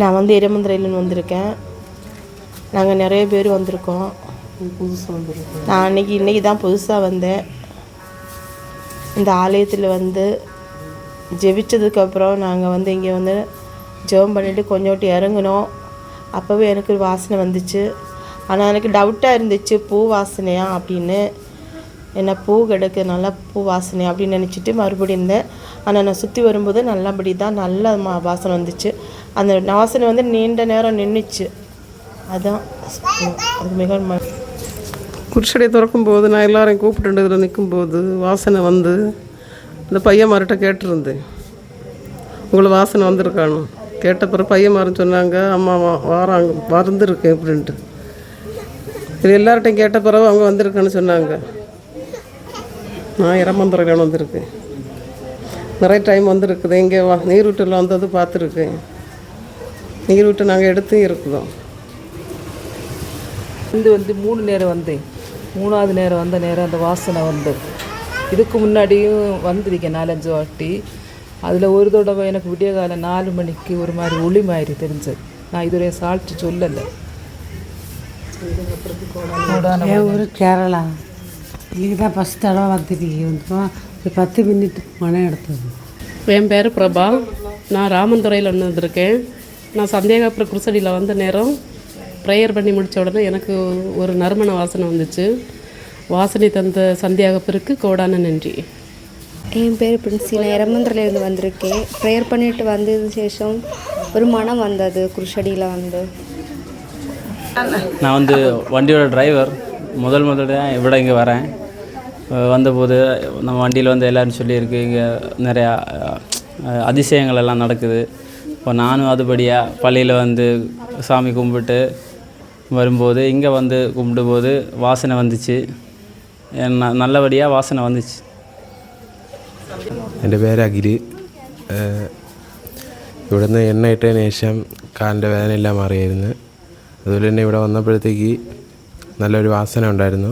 நான் வந்து எரமந்திரையிலேருந்து வந்திருக்கேன். நாங்கள் நிறைய பேர் வந்திருக்கோம். புதுசாக வந்துருக்கு. நான் அன்னைக்கு இன்னைக்கு தான் புதுசாக வந்தேன். இந்த ஆலயத்தில் வந்து ஜெபிச்சதுக்கப்புறம் நாங்கள் வந்து இங்கே வந்து ஜெபம் பண்ணிவிட்டு கொஞ்சோட்டு இறங்கினோம். அப்போவே எனக்கு ஒரு வாசனை வந்துச்சு. ஆனால் எனக்கு டவுட்டாக இருந்துச்சு பூ வாசனையா அப்படின்னு. என்ன பூ கிடக்கு நல்லா பூ வாசனை அப்படின்னு நினச்சிட்டு மறுபடியும் இருந்தேன் ஆனால் நான் சுற்றி வரும்போது நல்லபடி தான் நல்ல மா- வாசனை வந்துச்சு. அந்த வாசனை வந்து நீண்ட நேரம் நின்றுச்சு அதான் அது மிக ம- திறக்கும்போது திறக்கும் போது நான் எல்லாரையும் கூப்பிட்டு இதில் நிற்கும்போது வாசனை வந்து இந்த பையன் பையன்மார்கிட்ட கேட்டிருந்தேன். உங்களை வாசனை வந்திருக்கானு? கேட்ட பிறகு பையன் பையன்மாருன்னு சொன்னாங்க அம்மா வா வாராங்க மறந்துருக்கேன் அப்படின்ட்டு. இது எல்லார்ட்டையும் கேட்ட பிறகு அவங்க வந்திருக்கான்னு சொன்னாங்க. நான் இரமந்துறையில் வந்திருக்கேன் நிறைய டைம் வந்திருக்குது. இங்கே வா நீரூட்டில் வந்தது பார்த்துருக்கேன் நீரூட்டு நாங்கள் எடுத்து இருக்குதோம் வந்து வந்து மூணு நேரம் வந்தேன். மூணாவது நேரம் வந்த நேரம் அந்த வாசனை வந்து. இதுக்கு முன்னாடியும் வந்திருக்கேன் நாலஞ்சு வாட்டி. அதில் ஒரு தடவை எனக்கு விடிய காலம் நாலு மணிக்கு ஒரு மாதிரி ஒளி மாதிரி தெரிஞ்சது. நான் இதுவரை சால்ட்டு சொல்லலை. ஊர் கேரளா? இன்னைக்கு தான் ஃபஸ்ட் தடவை வந்துருக்கீங்க வந்துட்டோம் ஒரு பத்து மினிட் மனம் எடுத்தது என் பேர் பிரபா. நான் ராமந்துறையில் வந்திருக்கேன் நான் சந்தேகப்புற குருசடியில் வந்த நேரம் ப்ரேயர் பண்ணி முடித்த உடனே எனக்கு ஒரு நறுமண வாசனை வந்துச்சு. வாசனை தந்த சந்தியாகப்பிற்கு கோடான நன்றி. என் பேர் பிரின்சி. நான் எரமந்திரிலேருந்து வந்திருக்கேன். ப்ரேயர் பண்ணிட்டு வந்தது சேஷம் ஒரு மனம் வந்தது குருஷடியில் வந்து. நான் வந்து வண்டியோட டிரைவர் முதல் முதல்ல இவ்வளோ இங்கே வரேன். வந்தபோது நம்ம வண்டியில் வந்து எல்லோரும் சொல்லியிருக்கு இங்கே நிறையா அஹ், அதிசயங்கள் எல்லாம் நடக்குது இப்போ நானும் அதுபடியாக பள்ளியில் வந்து சாமி கும்பிட்டு வரும்போது இங்கே வந்து கும்பிடும்போது வாசனை வந்துச்சு ந- நல்லபடியாக வாசனை வந்துச்சு എൻ്റെ പേര് അഖിൽ ഇവിടുന്ന് എണ്ണ ഇട്ടതിന് ശേഷം കാലിൻ്റെ വേദനയെല്ലാം മാറിയായിരുന്നു അതുപോലെ തന്നെ ഇവിടെ വന്നപ്പോഴത്തേക്ക് നല്ലൊരു വാസന ഉണ്ടായിരുന്നു